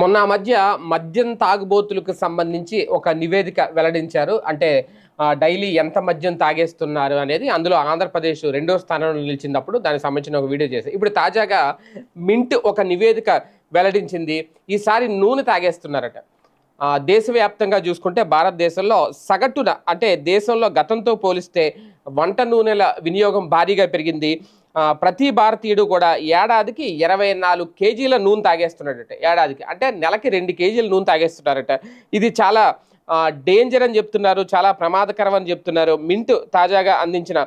మొన్న ఆ మధ్య మద్యం తాగుబోతులకు సంబంధించి ఒక నివేదిక వెల్లడించారు. అంటే డైలీ ఎంత మద్యం తాగేస్తున్నారు అనేది అందులో ఆంధ్రప్రదేశ్ రెండో స్థానంలో నిలిచినప్పుడు దానికి సంబంధించిన ఒక వీడియో చేశారు. ఇప్పుడు తాజాగా మింట్ ఒక నివేదిక వెల్లడించింది. ఈసారి నూనె తాగేస్తున్నారట. దేశవ్యాప్తంగా చూసుకుంటే భారతదేశంలో సగటున అంటే దేశంలో గతంతో పోలిస్తే వంట నూనెల వినియోగం భారీగా పెరిగింది. ప్రతి భారతీయుడు కూడా ఏడాదికి ఇరవై నాలుగు కేజీల నూనె తాగేస్తున్నాడట ఏడాదికి. అంటే నెలకి రెండు కేజీల నూనె తాగేస్తున్నారట. ఇది చాలా డేంజర్ అని చెప్తున్నారు చాలా ప్రమాదకరం అని చెప్తున్నారు. మింట్ తాజాగా అందించిన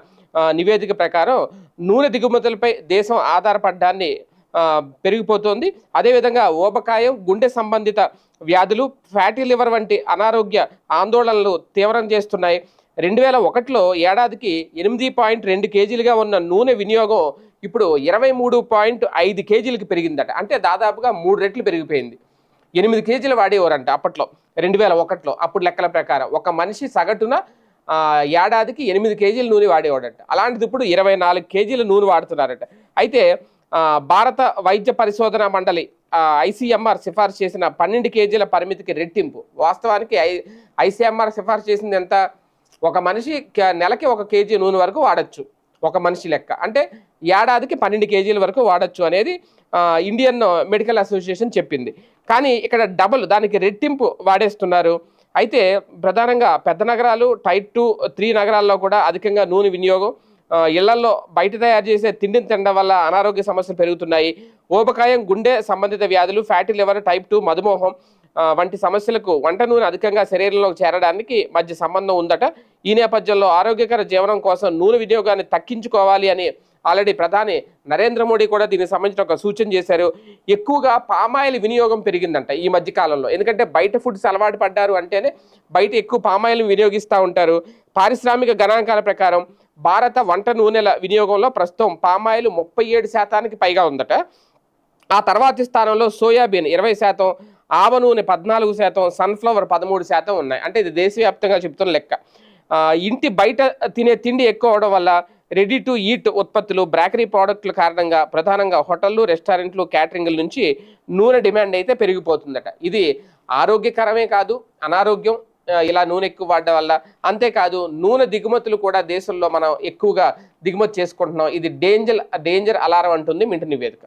నివేదిక ప్రకారం నూనె దిగుమతులపై దేశం ఆధారపడ్డాన్ని పెరిగిపోతోంది. అదేవిధంగా ఊబకాయం గుండె సంబంధిత వ్యాధులు ఫ్యాటీ లివర్ వంటి అనారోగ్య ఆందోళనలు తీవ్రం చేస్తున్నాయి. రెండు వేల ఒకటిలో ఏడాదికి ఎనిమిది పాయింట్ రెండు కేజీలుగా ఉన్న నూనె వినియోగం ఇప్పుడు ఇరవై మూడు పాయింట్ ఐదు కేజీలకి పెరిగిందట. అంటే దాదాపుగా మూడు రెట్లు పెరిగిపోయింది. ఎనిమిది కేజీలు వాడేవారంట అప్పట్లో రెండు వేల ఒకటిలో. అప్పుడు లెక్కల ప్రకారం ఒక మనిషి సగటున ఏడాదికి ఎనిమిది కేజీల నూనె వాడేవాడట. అలాంటిది ఇప్పుడు ఇరవై నాలుగు కేజీల నూనె వాడుతున్నారట. అయితే భారత వైద్య పరిశోధన మండలి ఐసీఎంఆర్ సిఫార్సు చేసిన పన్నెండు కేజీల పరిమితికి రెట్టింపు. వాస్తవానికి ఐ ఐసీఎంఆర్ సిఫార్సు చేసింది ఎంత? ఒక మనిషి నెలకి ఒక కేజీ నూనె వరకు వాడచ్చు. ఒక మనిషి లెక్క. అంటే ఏడాదికి పన్నెండు కేజీల వరకు వాడచ్చు అనేది ఇండియన్ మెడికల్ అసోసియేషన్ చెప్పింది. కానీ ఇక్కడ డబుల్ దానికి రెట్టింపు వాడేస్తున్నారు. అయితే ప్రధానంగా పెద్ద నగరాలు టైప్ టూ త్రీ నగరాల్లో కూడా అధికంగా నూనె వినియోగం ఇళ్ళల్లో బయట తయారు చేసే తిండిని తినడం వల్ల అనారోగ్య సమస్యలు పెరుగుతున్నాయి. ఊబకాయం గుండె సంబంధిత వ్యాధులు ఫ్యాటీ లివర్ టైప్ టూ మధుమేహం వంటి సమస్యలకు వంట నూనె అధికంగా శరీరంలోకి చేరడానికి మధ్య సంబంధం ఉందట. ఈ నేపథ్యంలో ఆరోగ్యకర జీవనం కోసం నూనె వినియోగాన్ని తగ్గించుకోవాలి అని ఆల్రెడీ ప్రధాని నరేంద్ర మోడీ కూడా దీనికి సంబంధించిన ఒక సూచన చేశారు. ఎక్కువగా పామాయిల్ వినియోగం పెరిగిందంట ఈ మధ్య కాలంలో. ఎందుకంటే బయట ఫుడ్స్ అలవాటు పడ్డారు అంటేనే బయట ఎక్కువ పామాయిల్ వినియోగిస్తూ ఉంటారు. పారిశ్రామిక గణాంకాల ప్రకారం భారత వంట నూనెల వినియోగంలో ప్రస్తుతం పామాయిల్ ముప్పై ఏడు శాతానికి పైగా ఉందట. ఆ తర్వాతి స్థానంలో సోయాబీన్ ఇరవై శాతం ఆవ నూనె పద్నాలుగు శాతం సన్ఫ్లవర్ పదమూడు శాతం ఉన్నాయి. అంటే ఇది దేశవ్యాప్తంగా చెప్తున్న లెక్క. ఇంటి బయట తినే తిండి ఎక్కువ అవడం వల్ల రెడీ టు ఈట్ ఉత్పత్తులు బ్రాకరీ ప్రోడక్ట్ల కారణంగా ప్రధానంగా హోటళ్ళు రెస్టారెంట్లు క్యాటరింగ్ల నుంచి నూనె డిమాండ్ అయితే పెరిగిపోతుందట. ఇది ఆరోగ్యకరమే కాదు అనారోగ్యం ఇలా నూనె ఎక్కువ వాడడం వల్ల. అంతేకాదు నూనె దిగుమతులు కూడా దేశంలో మనం ఎక్కువగా దిగుమతి చేసుకుంటున్నాం. ఇది డేంజర్ డేంజర్ అలారం అంటుంది మింట నివేదిక.